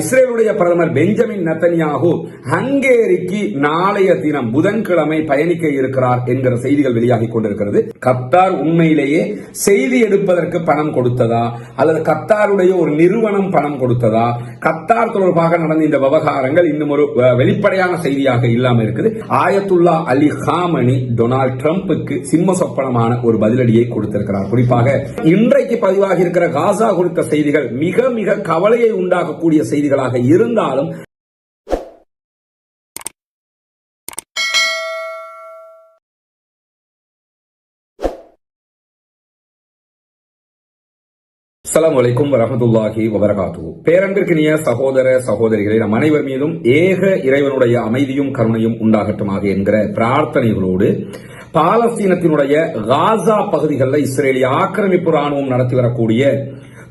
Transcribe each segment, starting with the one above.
இஸ்ரேலுடைய பிரதமர் Benjamin Netanyahu ஹங்கேரிக்கு நாளைய தினம் புதன்கிழமை பயணிக்க இருக்கிறார் என்கிற செய்திகள் வெளியாகி கொண்டிருக்கிறது. கத்தார் உண்மையிலேயே செய்தி எடுப்பதற்கு பணம் கொடுத்ததா? அல்லது கத்தாருடைய ஒரு நிறுவனம் பணம் கொடுத்ததா? கத்தார் தொடர்பாக நடந்த இந்த விவகாரங்கள் இன்னும் ஒரு வெளிப்படையான செய்தியாக இல்லாம இருக்குது. ஆயத்துல்லா அலி ஹாமனி டொனால்ட் ட்ரம்புக்கு சிம்ம சொப்பனமான ஒரு பதிலடியை கொடுத்திருக்கிறார். குறிப்பாக இன்றைக்கு பதிவாகி இருக்கிற காசா கொடுத்த செய்திகள் மிக மிக கவலையை உண்டாக்கக்கூடிய செய்தி செய்திகளாக இருந்தாலும் அஸ்ஸலாமு வலைக்கும் வரஹ்மத்துல்லாஹி வபரகாத்து பேரன்பிற்கினிய சகோதர சகோதரிகளை நம் அனைவர் மீதும் ஏக இறைவனுடைய அமைதியும் கருணையும் உண்டாகட்டுமாக என்கிற பிரார்த்தனைகளோடு பாலஸ்தீனத்தினுடைய காசா பகுதிகளில் இஸ்ரேலிய ஆக்கிரமிப்பு ராணுவம் நடத்தி வரக்கூடிய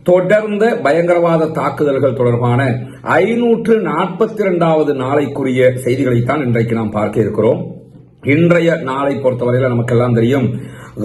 தொடர்ந்த பயங்கரவாத தாக்குதல்கள் தொடர்பான ஐநூற்று நாற்பத்தி இரண்டாவது நாளைக்குரிய செய்திகளைத்தான் இன்றைக்கு நாம் பார்க்க இருக்கிறோம். இன்றைய நாளை பொறுத்தவரையில் நமக்கெல்லாம் தெரியும்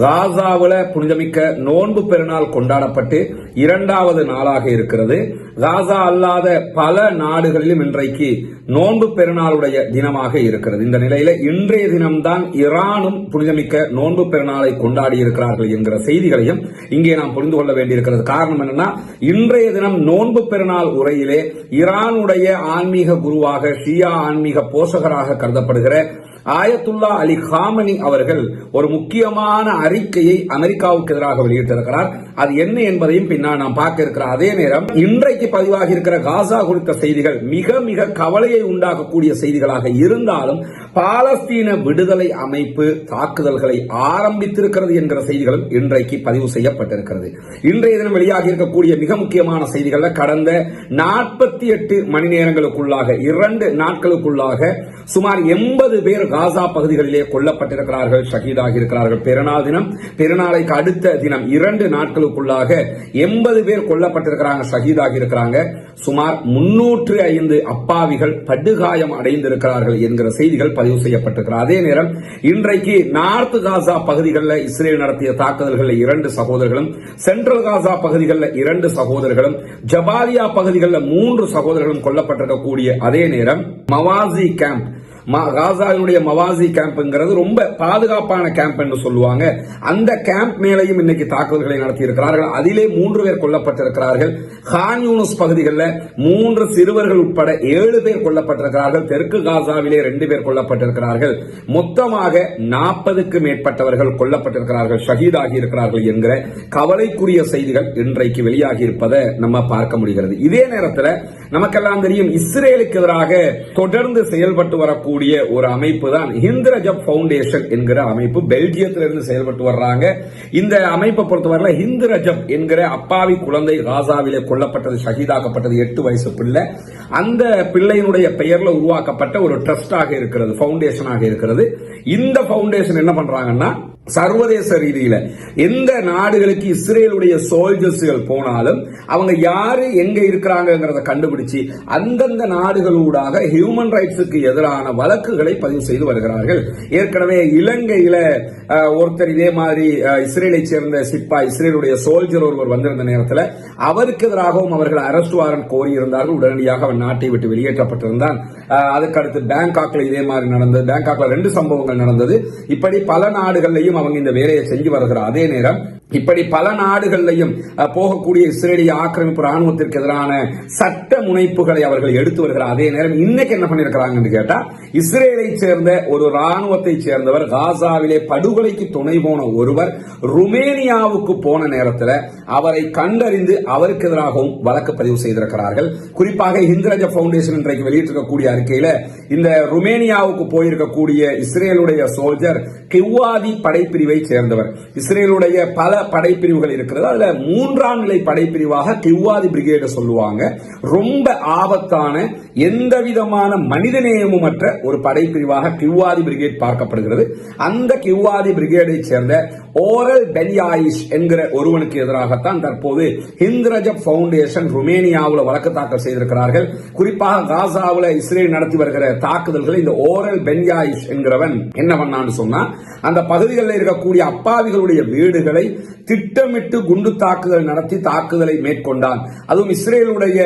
காசாவில் புனிதமிக்க நோன்பு பெருநாள் கொண்டாடப்பட்டு இரண்டாவது நாளாக இருக்கிறது. காசா அல்லாத பல நாடுகளிலும் இன்றைக்கு நோன்பு பெருநாளுடைய தினமாக இருக்கிறது. இந்த நிலையில இன்றைய தினம்தான் ஈரானும் புனிதமிக்க நோன்பு பெருநாளை கொண்டாடி இருக்கிறார்கள் என்கிற செய்திகளையும் இங்கே நாம் புரிந்து கொள்ள வேண்டியிருக்கிறது. காரணம் என்னன்னா இன்றைய தினம் நோன்பு பெருநாள் உரையிலே ஈரானுடைய ஆன்மீக குருவாக ஷியா ஆன்மீக போஷகராக கருதப்படுகிற ஆயத்துல்லா அலி ஹாமனி அவர்கள் ஒரு முக்கியமான அறிக்கையை அமெரிக்காவுக்கு எதிராக வெளியிட்டிருக்கிறார். அது என்ன என்பதையும் பின்னால் நாம் பார்க்க இருக்கிறோம் அதே நேரம் இன்றைக்கு பதிவாகி இருக்கிற காசா குறித்த செய்திகள் மிக மிக கவலையை உண்டாக்கக்கூடிய செய்திகளாக இருந்தாலும் பாலஸ்தீன விடுதலை அமைப்பு தாக்குதல்களை ஆரம்பித்திருக்கிறது என்கிற செய்திகளும் இன்றைக்கு பதிவு செய்யப்பட்டிருக்கிறது. இன்றைய தினம் வெளியாகி இருக்கக்கூடிய மிக முக்கியமான செய்திகள் கடந்த நாற்பத்தி எட்டு மணி நேரங்களுக்குள்ளாக இரண்டு நாட்களுக்குள்ளாக சுமார் எண்பது பேர் காசா பகுதிகளிலே கொல்லப்பட்டிருக்கிறார்கள் ஷஹீதாகி இருக்கிறார்கள் பிறநாள் தினம் பிறநாளைக்கு அடுத்த தினம் இரண்டு நாட்களுக்குள்ளாக எண்பது பேர் கொல்லப்பட்டிருக்கிறாங்க ஷஹீதாகி இருக்கிறாங்க சுமார் முன்னூற்று ஐந்து அப்பாவிகள் படுகாயம் அடைந்திருக்கிறார்கள் என்கிற செய்திகள் பதிவு செய்யப்பட்டிருக்கிறது. அதே நேரம் இன்றைக்கு நார்த் காசா பகுதிகளில் இஸ்ரேல் நடத்திய தாக்குதல்களில் இரண்டு சகோதரர்களும் சென்ட்ரல் காசா பகுதிகளில் இரண்டு சகோதரர்களும் ஜபாலியா பகுதிகளில் மூன்று சகோதரர்களும் கொல்லப்பட்டிருக்கக்கூடிய அதே நேரம் மவாசி கேம்ப் காசாவினுடைய மவாசி கேம்ப்ங்கிறது ரொம்ப பாதுகாப்பான கேம்ப் என்று சொல்லுவாங்க. அந்த கேம்ப் மேலையும் இன்னைக்கு தாக்குதல்களை நடத்தி இருக்கிறார்கள் அதிலே மூன்று பேர் கொல்லப்பட்டிருக்கிறார்கள். ஹான் யூனுஸ் பகுதிகளில் மூன்று சிறுவர்கள் உட்பட ஏழு பேர் கொல்லப்பட்டிருக்கிறார்கள். தெற்கு காசாவிலே ரெண்டு பேர் கொல்லப்பட்டிருக்கிறார்கள். மொத்தமாக நாற்பதுக்கு மேற்பட்டவர்கள் கொல்லப்பட்டிருக்கிறார்கள். ஷஹீதாகி இருக்கிறார்கள் என்கிற கவலைக்குரிய செய்திகள் இன்றைக்கு வெளியாகி இருப்பதை நம்ம பார்க்க முடிகிறது. இதே நேரத்தில் நமக்கெல்லாம் தெரியும் இஸ்ரேலுக்கு எதிராக தொடர்ந்து செயல்பட்டு வரக்கூடிய ஒரு அமைப்பு தான் ஹிந்திரஜப் பவுண்டேஷன் என்கிற அமைப்பு. பெல்ஜியத்திலிருந்து செயல்பட்டு வர்றாங்க. இந்த அமைப்பை பொறுத்தவரையில் ஹிந்த்ரஜப் என்கிற அப்பாவி குழந்தை காசாவிலே கொல்லப்பட்டது ஷஹீதாக்கப்பட்டது எட்டு வயசு பிள்ளை. அந்த பிள்ளையினுடைய பெயர்ல உருவாக்கப்பட்ட ஒரு ட்ரஸ்டாக இருக்கிறது பவுண்டேஷனாக இருக்கிறது. இந்த பவுண்டேஷன் என்ன பண்றாங்கன்னா சர்வதேச ரீதியில எந்த நாடுகளுக்கு இஸ்ரேலுடைய சோல்ஜர்ஸ்கள் போனாலும் அவங்க யாரு எங்க இருக்கிறாங்கிறத கண்டுபிடிச்சு அந்தந்த நாடுகளூடாக ஹியூமன் ரைட்ஸுக்கு எதிரான வழக்குகளை பதிவு செய்து வருகிறார்கள். ஏற்கனவே இலங்கையில ஒருத்தர் இதே மாதிரி இஸ்ரேலை சேர்ந்த சிப்பா இஸ்ரேலுடைய சோல்ஜர் ஒருவர் வந்திருந்த நேரத்தில் அவருக்கு எதிராகவும் அவர்கள் அரெஸ்ட் வாரண்ட் கோரியிருந்தார்கள். உடனடியாக அவன் நாட்டை விட்டு வெளியேற்றப்பட்டிருந்தான். அதுக்கடுத்து பேங்காக்ல இதே மாதிரி நடந்தது. பேங்காக்ல ரெண்டு சம்பவங்கள் நடந்தது. இப்படி பல நாடுகள்லையும் அவங்க இந்த வேலையை செஞ்சு வருகிற அதே நேரம் இப்படி பல நாடுகள்லையும் போகக்கூடிய இஸ்ரேலிய ஆக்கிரமிப்பு ராணுவத்திற்கு எதிரான சட்ட முனைப்புகளை அவர்கள் எடுத்து வருகிறார். அதே நேரம் இன்னைக்கு என்ன பண்ணிருக்கிறாங்கன்னு கேட்டா இஸ்ரேலை சேர்ந்த ஒரு ராணுவத்தை சேர்ந்தவர் காசாவிலே படுகொலைக்கு துணை போன ஒருவர் ருமேனியாவுக்கு போன நேரத்தில் அவரை கண்டறிந்து அவருக்கு எதிராகவும் வழக்கு பதிவு செய்திருக்கிறார்கள். குறிப்பாக இந்திரஜ பவுண்டேஷன் இன்றைக்கு வெளியிட்டிருக்கக்கூடிய அறிக்கையில இந்த ருமேனியாவுக்கு போயிருக்கக்கூடிய இஸ்ரேலுடைய சோல்ஜர் கிவ்வாதி படைப்பிரிவை சேர்ந்தவர். இஸ்ரேலுடைய பல படைப்பிரிவுகள் இருக்கிறது. அதுல மூன்றாம் நிலை படைப்பிரிவாக கிவ்வாதி பிரிகேடு சொல்லுவாங்க. ரொம்ப ஆபத்தான எந்த விதமான மனிதநேயமுமற்ற ஒரு படைப்பிரிவாக கிவ்வாதி பிரிகேட் பார்க்கப்படுகிறது. அந்த கிவ்வாதி பிரிகேடை சேர்ந்த ஓரல் பென்யாயிஷ் என்கிற ஒருவனுக்கு எதிராகத்தான் தற்போது ஹிந்த்ரஜப் பவுண்டேஷன் ருமேனியாவில் வழக்கு தாக்கல் செய்திருக்கிறார்கள். குறிப்பாக காசாவில் இஸ்ரேல் நடத்தி வருகிற தாக்குதல்களை இந்த ஓரல் பென்யாயிஷ் என்கிறவன் என்ன பண்ணான்னு சொன்னா அந்த பகுதிகளில் இருக்கக்கூடிய அப்பாவிகளுடைய வீடுகளை திட்டமிட்டு குண்டு தாக்குதல் நடத்தி தாக்குதலை மேற்கொண்டான். அதுவும் இஸ்ரேலுடைய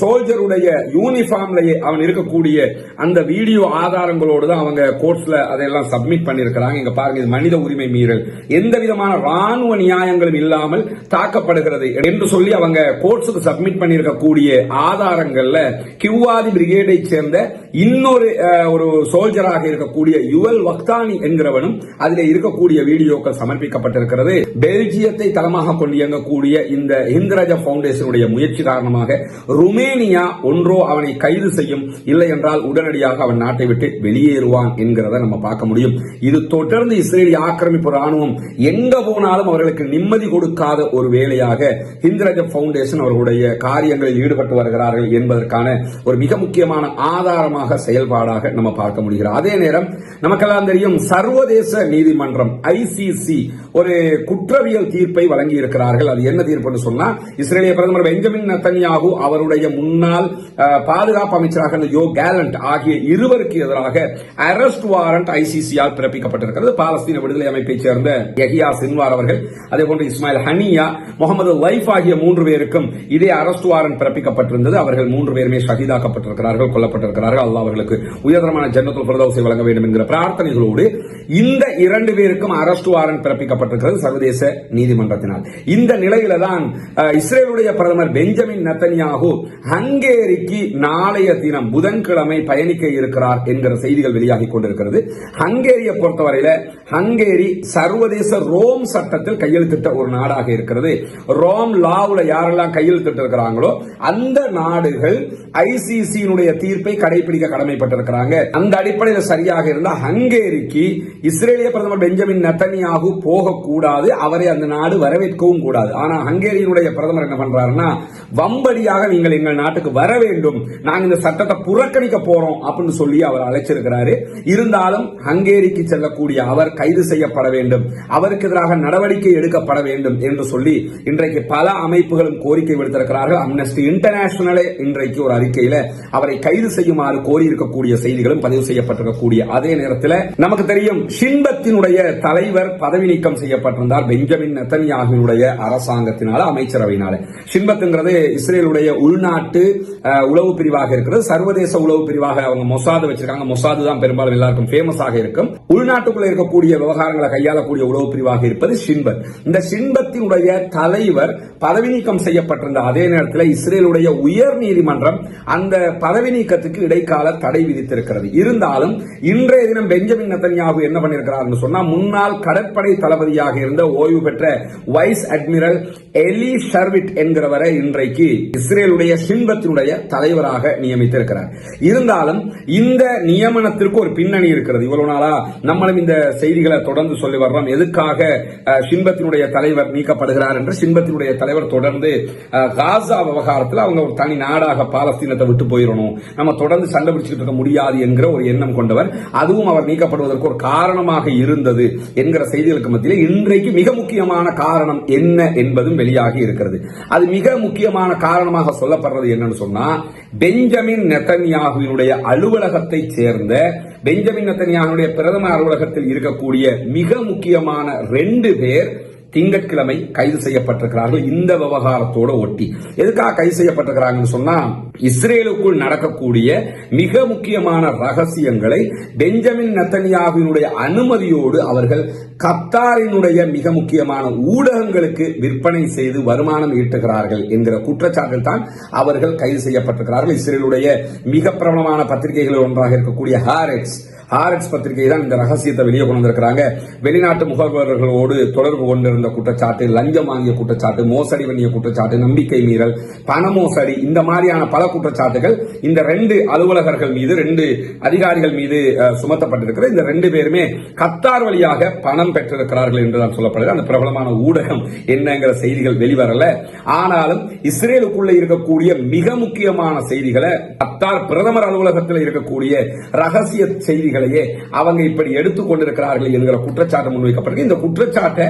சோல்ஜருடைய யூனிஃபார்ம்லயே அவன் இருக்கக்கூடிய அந்த வீடியோ ஆதாரங்களோடு தான் அவங்க கோர்ட்ஸ்ல அதெல்லாம் சப்மிட் பண்ணியிருக்கிறாங்க. இங்க பாருங்க இது மனித உரிமை மீறல். எந்த விதமான ராணுவ நியாயங்களும் இல்லாமல் தாக்கப்படுகிறது என்று சொல்லி அவங்க கோர்ட்ஸுக்கு சப்மிட் பண்ணியிருக்கக்கூடிய ஆதாரங்கள்ல கிவ்வாதி பிரிகேடை சேர்ந்த இன்னொரு ஒரு சோல்ஜராக இருக்கக்கூடிய யுவல் வக்தானி என்கிறவனும் அதில் இருக்கக்கூடிய வீடியோக்கள் சமர்ப்பிக்கப்பட்டிருக்கிறது. பெல்ஜியத்தை தளமாக கொண்டு இயங்கக்கூடிய இந்த இந்திரஜ பவுண்டேஷனுடைய முயற்சி காரணமாக ருமேனியா ஒன்றோ அவனை கைது செய்யும் இல்லை என்றால் உடனடியாக அவன் நாட்டை விட்டு வெளியேறுவான் என்கிறத நம்ம பார்க்க முடியும். இது தொடர்ந்து இஸ்ரேலிய ஆக்கிரமிப்பு ராணுவம் எங்க போனாலும் அவர்களுக்கு நிம்மதி கொடுக்காத ஒரு வேலையாக இந்திரஜ பவுண்டேஷன் அவர்களுடைய காரியங்களில் ஈடுபட்டு வருகிறார்கள் என்பதற்கான ஒரு மிக முக்கியமான ஆதாரமாக செயல்பாடாக நம்ம பார்க்க முடிகிறது. அதே நேரம் நமக்கெல்லாம் தெரியும் சர்வதேச நீதிமன்றம் ஐசிசி ஒரு குற்றவியல் தீர்ப்பை வழங்கி இருக்கிறார்கள் அது என்ன தீர்ப்புன்னு சொன்னா இஸ்ரேலிய பிரதமர் பெஞ்சமின் நத்தன்யாகு அவருடைய முன்னாள் பாதுகாப்பு அமைச்சராக யோ கேலண்ட் ஆகிய இருவருக்கு எதிராக அரெஸ்ட் வாரண்ட் ஐசிசியால் பிறப்பிக்கப்பட்டிருக்கிறது. பாலஸ்தீன விடுதலை அமைப்பை சேர்ந்த யஹியா சின்வார் அவர்கள் அதே போன்று இஸ்மாயில் ஹனியா முகமது லைஃப் ஆகிய மூன்று பேருக்கும் இதே அரெஸ்ட் வாரண்ட் பிறப்பிக்கப்பட்டிருந்தது. அவர்கள் மூன்று பேருமே ஷஹீதாக்கப்பட்டிருக்கிறார்கள் கொல்லப்பட்டிருக்கிறார்கள். அல்லா அவர்களுக்கு உயர்தரமான ஜன்னத்துல் பிரதோசை வழங்க வேண்டும் என்கிற பிரார்த்தனைகளோடு இந்த இரண்டு பேருக்கும் அரெஸ்ட் வாரண்ட் பிறப்பிக்கப்பட்டிருக்கிறது சர்வதேச நீதிமன்றத்தினால். இந்த நிலையில தான் இஸ்ரேலுடைய பிரதமர் பெஞ்சமின் நத்தன்யாகு ஹங்கேரிக்கு நாளைய தினம் புதன்கிழமை பயணிக்க இருக்கிறார் என்கிற செய்திகள் வெளியாகி கொண்டிருக்கிறது. ஹங்கேரியை பொறுத்தவரையில ஹங்கேரி சர்வதேச ரோம் சட்டத்தில் கையெழுத்திட்ட ஒரு நாடாக இருக்கிறது. ரோம் லாவுல யாரெல்லாம் கையெழுத்திட்டு இருக்கிறாங்களோ அந்த நாடுகள் ஐசிசியினுடைய தீர்ப்பை கடைபிடிக்க கடமைப்பட்டிருக்கிறாங்க. அந்த அடிப்படையில் சரியாக இருந்தால் ஹங்கேரிக்கு இஸ்ரேலிய பிரதமர் பெஞ்சமின் நத்தனியாகு போக போகக்கூடாது அவரை அந்த நாடு வரவேற்கவும் கூடாது. ஆனா ஹங்கேரியனுடைய பிரதமர் என்ன பண்றாருன்னா வம்படியாக நீங்கள் எங்கள் நாட்டுக்கு வர வேண்டும் நாங்க இந்த சட்டத்தை புறக்கணிக்க போறோம் அப்படின்னு சொல்லி அவர் அழைச்சிருக்கிறாரு. இருந்தாலும் ஹங்கேரிக்கு செல்லக்கூடிய அவர் கைது செய்யப்பட வேண்டும் அவருக்கு எதிராக நடவடிக்கை எடுக்கப்பட வேண்டும் என்று சொல்லி இன்றைக்கு பல அமைப்புகளும் கோரிக்கை விடுத்திருக்கிறார்கள். அம்னஸ்டி இன்டர்நேஷனலே இன்றைக்கு ஒரு அறிக்கையில அவரை கைது செய்யுமாறு கோரி இருக்கக்கூடிய செய்திகளும் பதிவு செய்யப்பட்டிருக்கக்கூடிய அதே நேரத்தில் நமக்கு தெரியும் ஷின்பத்தினுடைய தலைவர் பதவி நீக்கம் செய்யப்பட்டிருந்தார் பெஞ்சமின் நெத்தன்யாகுவினுடைய அரசாங்கத்தினால அமைச்சரவையினால. ஷின்பத்துங்கிறது இஸ்ரேலுடைய உள்நாட்டு உளவு பிரிவாக இருக்கிறது. சர்வதேச உளவு பிரிவாக அவங்க மொசாது வச்சிருக்காங்க. மொசாது தான் பெரும்பாலும் எல்லாருக்கும் ஃபேமஸ் ஆக இருக்கும். உள்நாட்டுக்குள்ள இருக்கக்கூடிய விவகாரங்களை கையாளக்கூடிய உளவு பிரிவாக இருப்பது ஷின்பத் இந்த ஷின்பத்தினுடைய தலைவர் பதவி நீக்கம் செய்யப்பட்டிருந்த அதே நேரத்தில் இஸ்ரேலுடைய உயர் நீதிமன்றம் அந்த பதவி நீக்கத்துக்கு இடைக்கால தடை விதித்திருக்கிறது. இருந்தாலும் இன்றைய தினம் பெஞ்சமின் நத்தன்யாகு என்ன பண்ணியிருக்கிறார் சொன்னா முன்னாள் கடற்படை தளபதி தளபதியாக இருந்த ஓய்வு பெற்ற வைஸ் அட்மிரல் எலி சர்விட் என்கிறவரை இன்றைக்கு இஸ்ரேலுடைய சின்பத்தினுடைய தலைவராக நியமித்திருக்கிறார். இருந்தாலும் இந்த நியமனத்திற்கு ஒரு பின்னணி இருக்கிறது. இவ்வளவு நாளா நம்மளும் இந்த செய்திகளை தொடர்ந்து சொல்லி வர்றோம். எதுக்காக சின்பத்தினுடைய தலைவர் நீக்கப்படுகிறார் என்று சின்பத்தினுடைய தலைவர் தொடர்ந்து காசா விவகாரத்தில் அவங்க ஒரு தனி நாடாக பாலஸ்தீனத்தை விட்டு போயிடணும் நம்ம தொடர்ந்து சண்டை பிடிச்சிட்டு இருக்க முடியாது என்கிற ஒரு எண்ணம் கொண்டவர். அதுவும் அவர் நீக்கப்படுவதற்கு ஒரு காரணமாக இருந்தது என்கிற செய்திகளுக்கு மத்தியில் இன்றைக்கு மிக முக்கியமான காரணம் என்ன என்பதும் வெளியாகி இருக்கிறது. அது மிக முக்கியமான காரணமாக சொல்லப்படுறது என்னன்னு சொன்னா பெஞ்சமின் நெத்தன்யாகுவினுடைய அலுவலகத்தை சேர்ந்த பெஞ்சமின் நெத்தன்யாகுடைய பிரதமர் அலுவலகத்தில் இருக்கக்கூடிய மிக முக்கியமான ரெண்டு பேர் திங்கட்கிழமை கைது செய்யப்பட்டிருக்கிறார்கள் இந்த விவகாரத்தோட ஒட்டி. எதுக்காக கைது செய்யப்பட்டிருக்கிறாங்கன்னு சொன்னா இஸ்ரேலுக்குள் நடக்கக்கூடிய மிக முக்கியமான ரகசியங்களை பெஞ்சமின் நத்தனியாவினுடைய அனுமதியோடு அவர்கள் கத்தாரினுடைய மிக முக்கியமான ஊடகங்களுக்கு விற்பனை செய்து வருமானம் ஈட்டுகிறார்கள் என்கிற குற்றச்சாட்டில் தான் அவர்கள் கைது செய்யப்பட்டிருக்கிறார்கள். இஸ்ரேலுடைய மிக பிரபலமான பத்திரிகைகளில் ஒன்றாக இருக்கக்கூடிய ஹாரெட்ஸ் ஆர்எக்ஸ் பத்திரிகை தான் இந்த ரகசியத்தை வெளியே கொண்டு வந்திருக்கிறாங்க. வெளிநாட்டு முகவர்களோடு தொடர்பு கொண்டிருந்த குற்றச்சாட்டு லஞ்சம் வாங்கிய குற்றச்சாட்டு மோசடி பண்ணிய குற்றச்சாட்டு நம்பிக்கை மீறல் பண மோசடி இந்த மாதிரியான பல குற்றச்சாட்டுகள் இந்த ரெண்டு அலுவலகர்கள் மீது ரெண்டு அதிகாரிகள் மீது சுமத்தப்பட்டிருக்கிறது. இந்த ரெண்டு பேருமே கத்தார் வழியாக பணம் பெற்றிருக்கிறார்கள் என்றுதான் சொல்லப்படுது. அந்த பிரபலமான ஊடகம் என்னங்கிற செய்திகள் வெளிவரல. ஆனாலும் இஸ்ரேலுக்குள்ள இருக்கக்கூடிய மிக முக்கியமான செய்திகளை கத்தார் பிரதமர் அலுவலகத்தில் இருக்கக்கூடிய ரகசிய செய்திகள் செய்திகளையே அவங்க இப்படி எடுத்துக் கொண்டிருக்கிறார்கள் என்கிற குற்றச்சாட்டு முன்வைக்கப்பட்டது இந்த குற்றச்சாட்டை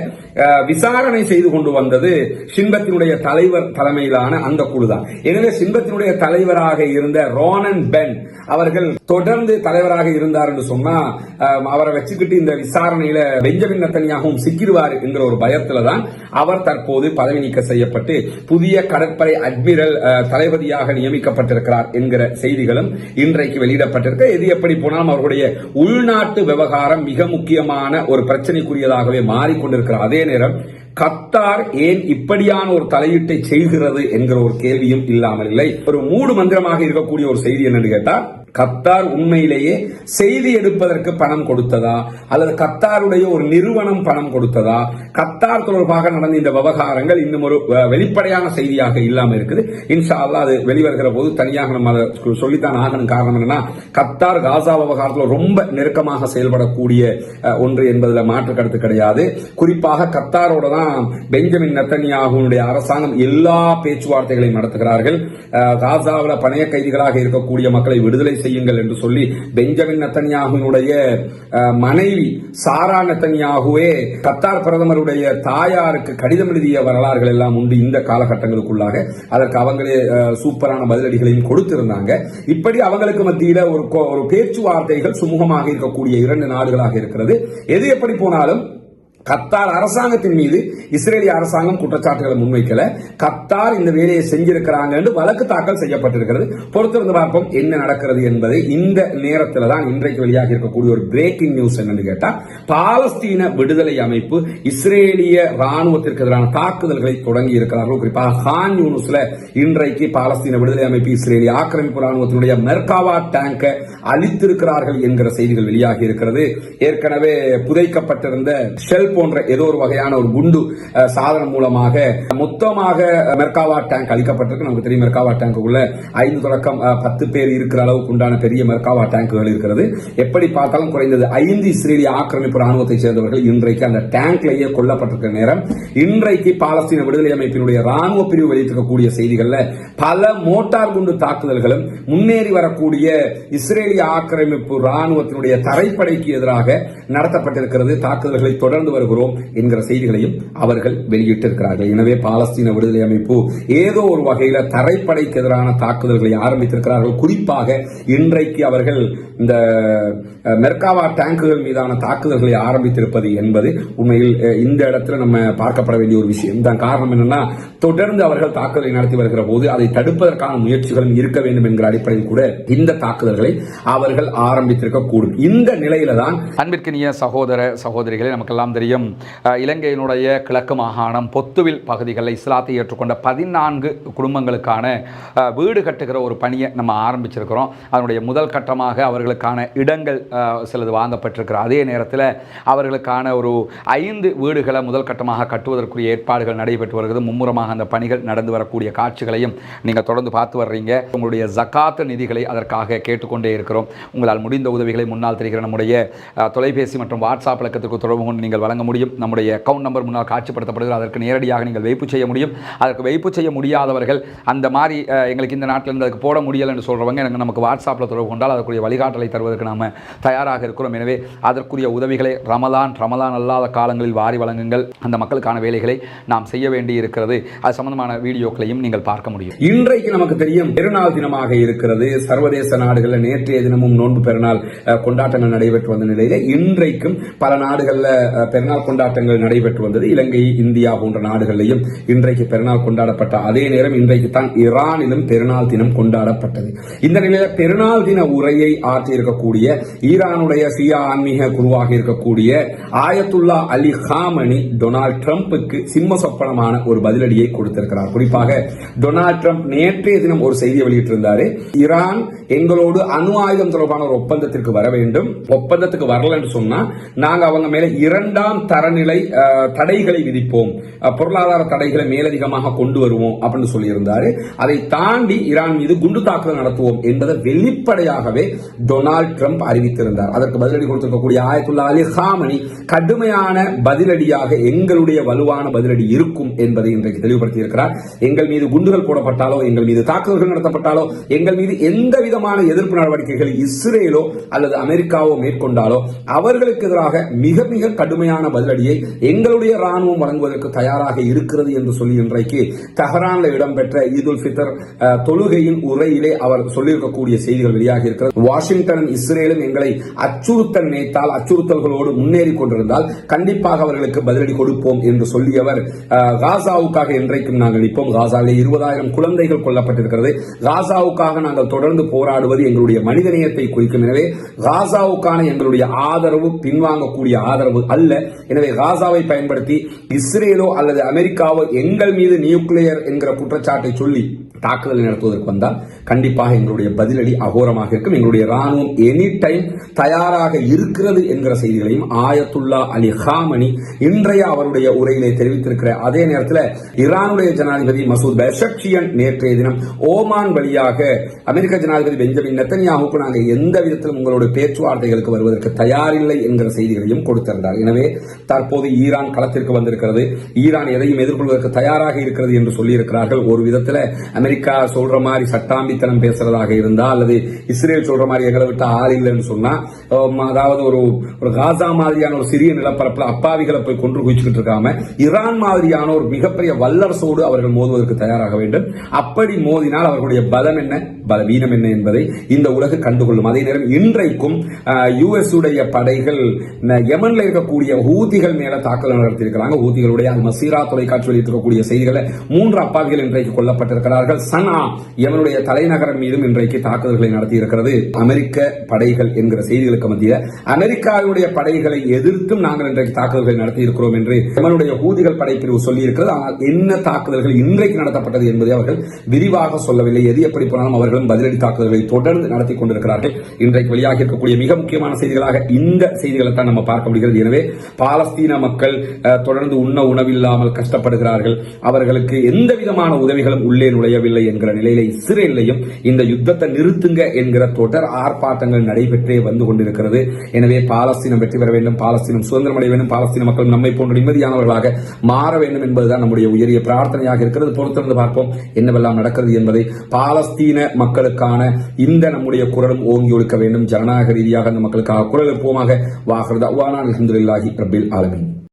விசாரணை செய்து கொண்டு வந்தது சின்பத்தினுடைய தலைவர் தலைமையிலான அந்த குழு தான் எனவே சின்பத்தினுடைய தலைவராக இருந்த ரோனன் பென் அவர்கள் தொடர்ந்து தலைவராக இருந்தார் என்று சொன்னா அவரை வச்சுக்கிட்டு இந்த விசாரணையில பெஞ்சமின் நத்தனியாகவும் சிக்கிடுவார் என்கிற ஒரு பயத்துல தான் அவர் தற்போது பதவி நீக்க செய்யப்பட்டு புதிய கடற்படை அட்மிரல் தளபதியாக நியமிக்கப்பட்டிருக்கிறார் என்கிற செய்திகளும் இன்றைக்கு வெளியிடப்பட்டிருக்கு. எது எப்படி போனாலும் அவர்களுடைய உள்நாட்டு விவகாரம் மிக முக்கியமான ஒரு பிரச்சனைக்குரியதாகவே மாறிக்கொண்டிருக்கிற அதே நேரம் கத்தார் ஏன் இப்படியான ஒரு தலையீட்டை செய்கிறது என்கிற ஒரு கேள்வியும் இல்லாமல் இல்லை. ஒரு மூடு மந்திரமாக இருக்கக்கூடிய ஒரு செய்தி என்னன்னு கேட்டால் கத்தார் உண்மையிலேயே செய்தி எடுப்பதற்கு பணம் கொடுத்ததா? அல்லது கத்தாருடைய ஒரு நிறுவனம் பணம் கொடுத்ததா? கத்தார் தொடர்பாக நடந்த இந்த விவகாரங்கள் இன்னும் ஒரு வெளிப்படையான செய்தியாக இல்லாமல் இருக்குது. இன்ஷா அல்லா அது வெளிவருகிற போது தனியாக நம்ம அதை சொல்லித்தான் ஆகணும். காரணம் என்னன்னா கத்தார் காசா விவகாரத்தில் ரொம்ப நெருக்கமாக செயல்படக்கூடிய ஒன்று என்பதில் மாற்று கருத்து கிடையாது. குறிப்பாக கத்தாரோட தான் பெஞ்சமின் நத்தனியாகுனுடைய அரசாங்கம் எல்லா பேச்சுவார்த்தைகளையும் நடத்துகிறார்கள். காசாவில் பணைய கைதிகளாக இருக்கக்கூடிய மக்களை விடுதலை செய்யுங்கள் என்று சொல்லி பெஞ்சமின் நத்தன்யாகுனுடைய மனைவி சாரா நத்தன்யாகுவே கத்தார் பிரதமருடைய தாயாருக்கு கடிதம் எழுதிய வரலாறுகள் எல்லாம் உண்டு இந்த காலகட்டங்களுக்குள்ளாக. அதற்கு அவங்களே சூப்பரான பதிலடிகளையும் கொடுத்திருந்தாங்க. இப்படி அவங்களுக்கு மத்தியில ஒரு ஒரு பேச்சுவார்த்தைகள் சுமூகமாக இருக்கக்கூடிய இரண்டு நாடுகளாக இருக்கிறது. எது எப்படி போனாலும் கத்தார் அரசாங்கத்தின் மீது இஸ்ரேலிய அரசாங்கம் குற்றச்சாட்டுகளை முன்வைக்கல. கத்தார் இந்த வேலையை செஞ்சிருக்கிறாங்க என்று வழக்கு தாக்கல் செய்யப்பட்டிருக்கிறது. பொறுத்திருந்து பார்ப்போம் என்ன நடக்கிறது என்பதை இந்த நேரத்தில் தான் இன்றைக்கு வெளியாக இருக்கக்கூடிய ஒரு பிரேக்கிங் நியூஸ் என்னன்னு கேட்டால் பாலஸ்தீன விடுதலை அமைப்பு இஸ்ரேலிய ராணுவத்திற்கு எதிரான தாக்குதல்களை தொடங்கி இருக்கிறார்கள் குறிப்பாக ஹான் யூனுஸ்ல இன்றைக்கு பாலஸ்தீன விடுதலை அமைப்பு இஸ்ரேலிய ஆக்கிரமிப்பு ராணுவத்தினுடைய மெர்காவா டேங்கை அழித்திருக்கிறார்கள் என்கிற செய்திகள் வெளியாகி இருக்கிறது. ஏற்கனவே புதைக்கப்பட்டிருந்த ஷெல்ப் போன்ற ஏதோ ஒரு வகையான ஒரு குண்டு சாதனம் மூலமாக மொத்தமாக மெர்காவா டேங்க் அழிக்கப்பட்டிருக்கு நமக்கு தெரியும் மெர்காவா டேங்குக்குள்ள ஐந்து தொடக்கம் பத்து பேர் இருக்கிற அளவுக்கு உண்டான பெரிய மெர்காவா டேங்குகள் இருக்கிறது. எப்படி பார்த்தாலும் குறைந்தது ஐந்து இஸ்ரேலிய ஆக்கிரமிப்பு ராணுவத்தை சேர்ந்தவர்கள் இன்றைக்கு அந்த டேங்க்லேயே கொல்லப்பட்டிருக்கிற நேரம். இன்றைக்கு பாலஸ்தீன விடுதலை அமைப்பினுடைய ராணுவ பிரிவு வெளியிட்டிருக்கக்கூடிய செய்திகள்ல பல மோட்டார் குண்டு தாக்குதல்களும் முன்னேறி வரக்கூடிய இஸ்ரேலிய ஆக்கிரமிப்பு ராணுவத்தினுடைய தரைப்படைக்கு எதிராக நடத்தப்பட்டிருக்கிறது. தாக்குதல்களை தொடர்ந்து வருகிறோம் என்கிற செய்திகளையும் அவர்கள் வெளியிட்டிருக்கிறார்கள். எனவே பாலஸ்தீன விடுதலை அமைப்பு ஏதோ ஒரு வகையில் தரைப்படைக்கு எதிரான தாக்குதல்களை ஆரம்பித்திருக்கிறார்கள். குறிப்பாக இன்றைக்கு அவர்கள் இந்த மெர்காவா டேங்குகள் மீதான தாக்குதல்களை ஆரம்பித்திருப்பது என்பது உண்மையில் இந்த இடத்துல நம்ம பார்க்கப்பட வேண்டிய ஒரு விஷயம். தான் காரணம் என்னன்னா தொடர்ந்து அவர்கள் தாக்குதலை நடத்தி வருகிற போது அதை தடுப்பதற்கான முயற்சிகளும் இருக்க வேண்டும் என்கிற அடிப்படையில் கூட இந்த தாக்குதல்களை அவர்கள் ஆரம்பித்திருக்க கூடும் இந்த நிலையில தான் அன்பிற்கினிய சகோதர சகோதரிகளை நமக்கெல்லாம் தெரியும். அஹ், இலங்கையினுடைய கிழக்கு மாகாணம் பொத்துவில் பகுதிகளில் இஸ்லாத்தை ஏற்றுக்கொண்ட பதினான்கு குடும்பங்களுக்கான வீடு கட்டுகிற ஒரு பணியை நம்ம ஆரம்பிச்சிருக்கிறோம். அதனுடைய முதல் கட்டமாக அவர்களுக்கான இடங்கள் சிலது வாங்கப்பட்டிருக்கிற அதே நேரத்தில் அவர்களுக்கான ஒரு ஐந்து வீடுகளை முதல் கட்டமாக கட்டுவதற்குரிய ஏற்பாடுகள் நடைபெற்று வருகிறது. மும்முரமாக அந்த பணிகள் நடந்து வரக்கூடிய காட்சிகளையும் நீங்கள் தொடர்ந்து பார்த்து வர்றீங்க. உங்களுடைய ஜக்காத்து நிதிகளை அதற்காக கேட்டுக்கொண்டே இருக்கிறோம். உங்களால் முடிந்த உதவிகளை முன்னால் தெரிகிற நம்முடைய தொலைபேசி மற்றும் வாட்ஸ்அப் இலக்கத்திற்கு தொடர்பு கொண்டு நீங்கள் வழங்க முடியும். நம்முடைய அக்கௌண்ட் நம்பர் முன்னால் காட்சிப்படுத்தப்படுகிறது. அதற்கு நேரடியாக நீங்கள் வைப்பு செய்ய முடியும். அதற்கு வைப்பு செய்ய முடியாதவர்கள் அந்த மாதிரி எங்களுக்கு இந்த நாட்டில் இருந்து அதுக்கு போட முடியலை என்று சொல்கிறவங்க எனக்கு நமக்கு வாட்ஸ்அப்பில் தொடர்பு கொண்டால் அதற்குரிய வழிகாட்டலை தருவதற்கு நாம் தயாராக இருக்கிறோம். எனவே அதற்குரிய உதவிகளை ரமலான் ரமலான் அல்லாத காலங்களில் வாரி வழங்குங்கள். அந்த மக்களுக்கான வேலைகளை நாம் செய்ய வேண்டி இருக்கிறது. அது சம்பந்தமான வீடியோக்களையும் நீங்கள் பார்க்க முடியும். இன்றைக்கு நமக்கு தெரியும் பெருநாள் தினமாக இருக்கிறது. சர்வதேச நாடுகளில் நேற்றைய தினமும் நோன்பு பெருநாள் கொண்டாட்டங்கள் நடைபெற்று வந்த நிலையில் இன்றைக்கும் பல நாடுகளில் பெருநாள் கொண்டாட்டங்கள் நடைபெற்று வந்தது. இலங்கை இந்தியா போன்ற நாடுகளிலும் இன்றைக்கு பெருநாள் கொண்டாடப்பட்ட அதே நேரம் இன்றைக்கு தான் ஈரானிலும் பெருநாள் தினம் கொண்டாடப்பட்டது. இந்த நிலையில பெருநாள் தின உரையை ஆற்றியிருக்கக்கூடிய ஈரானுடைய சியா ஆன்மீக குருவாக இருக்கக்கூடிய ஆயத்துல்லா அலி ஹாமனி டொனால்ட் ட்ரம்ப்புக்கு சிம்ம சொப்பனமான ஒரு பதிலடியை கொடுத்திருக்கிறார். குறிப்பாக டொனால்ட் ட்ரம்ப் நேற்றைய தினம் ஒரு செய்தியை வெளியிட்டிருந்தாரு. ஈரான் எங்களோடு அணு ஆயுதம் தொடர்பான ஒரு ஒப்பந்தத்திற்கு வர வேண்டும். ஒப்பந்தத்துக்கு வரலன்னு சொன்னா நாங்க அவங்க மேல இரண்டாம் மூன்றாம் தரநிலை தடைகளை விதிப்போம். பொருளாதார தடைகளை மேலதிகமாக கொண்டு வருவோம் அப்படின்னு சொல்லியிருந்தாரு. அதை தாண்டி ஈரான் மீது குண்டு தாக்குதல் நடத்துவோம் என்பதை வெளிப்படையாகவே டொனால்ட் ட்ரம்ப் அறிவித்திருந்தார். அதற்கு பதிலடி கொடுத்திருக்கக்கூடிய ஆயத்துல்லா அலி ஹாமனி கடுமையான பதிலடியாக எங்களுடைய வலுவான பதிலடி இருக்கும் என்பதை இன்றைக்கு தெளிவுபடுத்தி இருக்கிறார் எங்கள் மீது குண்டுகள் போடப்பட்டாலோ எங்கள் மீது தாக்குதல்கள் நடத்தப்பட்டாலோ எங்கள் மீது எந்த விதமான எதிர்ப்பு நடவடிக்கைகள் இஸ்ரேலோ அல்லது அமெரிக்காவோ மேற்கொண்டாலோ அவர்களுக்கு எதிராக மிக மிக கடுமையான பதிலடியை எங்களுடைய ராணுவம் வழங்குவதற்கு தயாராக இருக்கிறது என்று சொல்லி இன்றைக்கு தஹரான்ல இடம்பெற்ற ஈத் உல் ஃபித்தர் தொழுகையின் உரையிலே அவர் சொல்லியிருக்கக்கூடிய செய்திகள் வெளியாக இருக்கிறது. வாஷிங்டனும் இஸ்ரேலும் எங்களை அச்சுறுத்தல் நினைத்தால் அச்சுறுத்தல்களோடு முன்னேறி கொண்டிருந்தால் கண்டிப்பாக அவர்களுக்கு பதிலடி கொடுப்போம் என்று சொல்லியவர் காசாவுக்காக இன்றைக்கும் நாங்கள் நிற்போம். காசாவிலே இருபதாயிரம் குழந்தைகள் கொல்லப்பட்டிருக்கிறது. காசாவுக்காக நாங்கள் தொடர்ந்து போராடுவது எங்களுடைய மனிதநேயத்தை குறிக்கும். எனவே காசாவுக்கான எங்களுடைய ஆதரவு பின்வாங்கக்கூடிய ஆதரவு அல்ல. எனவே காசாவை பயன்படுத்தி இஸ்ரேலோ அல்லது அமெரிக்காவோ எங்கள் மீது நியூக்ளியர் என்கிற குற்றச்சாட்டை சொல்லி தாக்குதல் நடத்துவதற்கு வந்தால் கண்டிப்பாக எங்களுடைய பதிலடி அகோரமாக இருக்கும். எங்களுடைய ராணுவம் எனி டைம் தயாராக இருக்கிறது என்கிற செய்திகளையும் ஆயத்துல்லா அலி ஹாமனி இன்றைய அவருடைய உரையிலே தெரிவித்திருக்கிற அதே நேரத்தில் ஈரானுடைய ஜனாதிபதி மசூத் பெஷக்ஷியன் நேற்றைய தினம் ஓமான் வழியாக அமெரிக்க ஜனாதிபதி பெஞ்சமின் நெத்தனியாவுக்கு நாங்கள் எந்த விதத்திலும் உங்களுடைய பேச்சுவார்த்தைகளுக்கு வருவதற்கு தயாரில்லை என்கிற செய்திகளையும் கொடுத்திருந்தார். எனவே தற்போது ஈரான் களத்திற்கு வந்திருக்கிறது. ஈரான் எதையும் எதிர்கொள்வதற்கு தயாராக இருக்கிறது என்று சொல்லியிருக்கிறார்கள். ஒரு விதத்தில் அமெரிக்கா சொல்ற மாதிரி சட்டாம்பித்தனம் பேசுறதாக இருந்தா அல்லது இஸ்ரேல் சொல்ற மாதிரி எங்களை விட்டு ஆள் இல்லைன்னு சொன்னா அதாவது ஒரு ஒரு காசா மாதிரியான ஒரு சிறிய நிலப்பரப்புல அப்பாவிகளை போய் கொன்று குவிச்சுக்கிட்டு இருக்காம ஈரான் மாதிரியான ஒரு மிகப்பெரிய வல்லரசோடு அவர்கள் மோதுவதற்கு தயாராக வேண்டும். அப்படி மோதினால் அவர்களுடைய பலம் என்ன? பலவீனம் என்ன என்பதை இந்த உலக கண்டுகொள்ளும். அதே நேரம் இன்றைக்கும் யுஎஸ் உடைய படைகள் யமன்ல இருக்கக்கூடிய ஹூதிகள் மேல தாக்குதல் நடத்தியிருக்கிறாங்க. ஹூதிகளுடைய மசீரா தொலைக்காட்சி வெளியிட்டிருக்கக்கூடிய செய்திகளை மூன்று அப்பாவிகள் இன்றைக்கு கொல்லப்பட்டிருக்கிறார்கள். சனா யமனுடைய தலைநகரம் மீதும் இன்றைக்கு தாக்குதல்களை நடத்தியிருக்கிறது. அமெரிக்க படைகள் என்கிற செய்திகளுக்கு மத்திய அமெரிக்காவுடைய படைகளை எதிர்த்தும் நாங்கள் இன்றைக்கு தாக்குதல்களை நடத்தி இருக்கிறோம் என்று யமனுடைய ஊதிகள் படைப்பிரிவு சொல்லியிருக்கிறது. ஆனால் என்ன தாக்குதல்கள் இன்றைக்கு நடத்தப்பட்டது என்பதை அவர்கள் விரிவாக சொல்லவில்லை. எது எப்படி போனாலும் அவர்களும் பதிலடி தாக்குதல்களை தொடர்ந்து நடத்தி கொண்டிருக்கிறார்கள். இன்றைக்கு வெளியாக இருக்கக்கூடிய மிக முக்கியமான செய்திகளாக இந்த செய்திகளை தான் நம்ம பார்க்க முடிகிறது. எனவே பாலஸ்தீன மக்கள் தொடர்ந்து உண்ண உணவில்லாமல் கஷ்டப்படுகிறார்கள். அவர்களுக்கு எந்த விதமான உதவிகளும் உள்ளே நுழையவில்லை. என்கிற நிலையில இஸ்ரேலையும் இந்த யுத்தத்தை நிறுத்துங்க என்கிற தொடர் ஆர்ப்பாட்டங்கள் நடைபெற்றே வந்து கொண்டிருக்கிறது. எனவே பாலஸ்தீனம் வெற்றி பெற வேண்டும் பாலஸ்தீனம் சுதந்திரம் அடைய வேண்டும் பாலஸ்தீன மக்கள் நம்மை போன்ற நிம்மதியானவர்களாக மாற வேண்டும் என்பதுதான் நம்முடைய உயரிய பிரார்த்தனையாக இருக்கிறது. பொறுத்திருந்து பார்ப்போம் என்னவெல்லாம் நடக்கிறது என்பதை. பாலஸ்தீன மக்களுக்கான இந்த நம்முடைய குரலும் ஓங்கி ஒழுக்க வேண்டும். ஜனநாயக ரீதியாக அந்த மக்களுக்காக குரல் எழுப்புவோமாக. வாகிறது அவ்வானா அலமதுல்லாஹி ரபில் ஆலமின்.